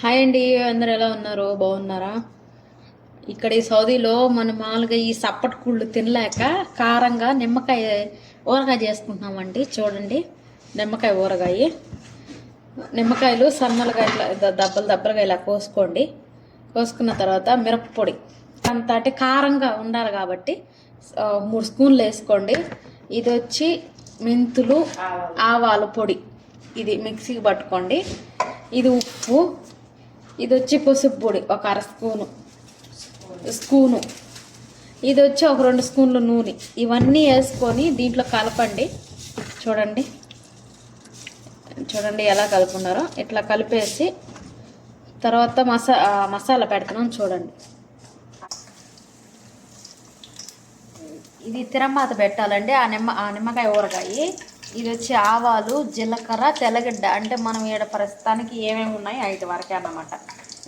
Hi అండి అందరు ఎలా ఉన్నారు? బాగున్నారా? ఇక్కడ ఈ సౌదీలో మనం మామూలుగా ఈ సప్పటి కుళ్ళు తినలేక కారంగా నిమ్మకాయ ఊరగాయ చేసుకుంటున్నామండి. చూడండి నిమ్మకాయ ఊరగాయ. నిమ్మకాయలు సన్నలుగా ఇట్లా దెబ్బలు దబ్బలు దబ్బలుగా ఇలా కోసుకోండి. కోసుకున్న తర్వాత మిరపపొడి అంత అంటే కారంగా ఉండాలి కాబట్టి మూడు స్పూన్లు వేసుకోండి. ఇది వచ్చి మెంతులు ఆవాల పొడి. ఇది మిక్సీకి పట్టుకోండి. ఇది ఉప్పు ఇది వచ్చి పసుపు పొడి ఒక అర స్పూను. స్పూను. ఇది వచ్చి ఒక రెండు స్పూన్లు నూనె. ఇవన్నీ వేసుకొని దీంట్లో కలపండి. చూడండి. చూడండి ఎలా కలుపుకున్నారో. ఇట్లా కలిపేసి తర్వాత మసా మసాలా పెడుతున్నాం చూడండి. ఇది తిరమాత పెట్టాలండి. ఆ నిమ్మ ఆ నిమ్మకాయ ఊరగాయ. ఇది వచ్చి ఆవాలు జీలకర్ర తెల్లగడ్డ. అంటే మనం ఈడ ప్రస్తుతానికి ఏమేమి ఉన్నాయి ఐదు వరకే అన్నమాట.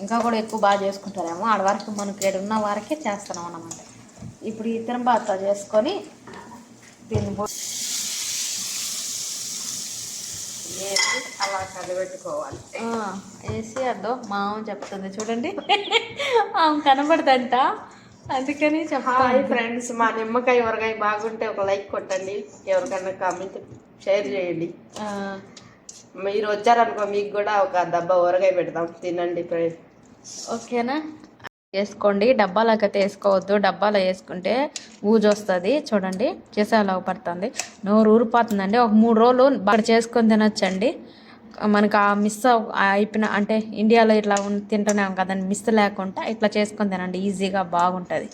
ఇంకా కూడా ఎక్కువ బాగా చేసుకుంటారేమో. ఆడ వరకు మనకి ఈడ ఉన్న వరకే చేస్తున్నాం అన్నమాట. ఇప్పుడు ఈ తిరమాత చేసుకొని దీన్ని అలా కలబెట్టుకోవాలి వేసి అదో మా చెప్తుంది. చూడండి. ఆమె కనబడదంట. అందుకని చెప్తాను. ఫ్రెండ్స్ మా నిమ్మకాయ ఊరగాయ బాగుంటే ఒక లైక్ కొట్టండి. ఎవరికైనా కామెంట్ షేర్ చేయండి. మీరు వచ్చారనుకో మీకు కూడా ఒక డబ్బా ఊరగాయ పెడతాం. తినండి ఫ్రెండ్స్ ఓకేనా? వేసుకోండి. డబ్బాలోకి అయితే వేసుకోవద్దు. డబ్బాలో వేసుకుంటే ఊజు వస్తుంది. చూడండి. చేసేలా పడుతుంది. నోరు ఊరిపోతుందండి. ఒక మూడు రోజులు బాగా చేసుకొని తినొచ్చండి. మనకు ఆ మిస్ అయిపోయిన అంటే ఇండియాలో ఇట్లా తింటున్నాం కదండి మిస్ లేకుండా ఇట్లా చేసుకొని తినండి. ఈజీగా బాగుంటుంది.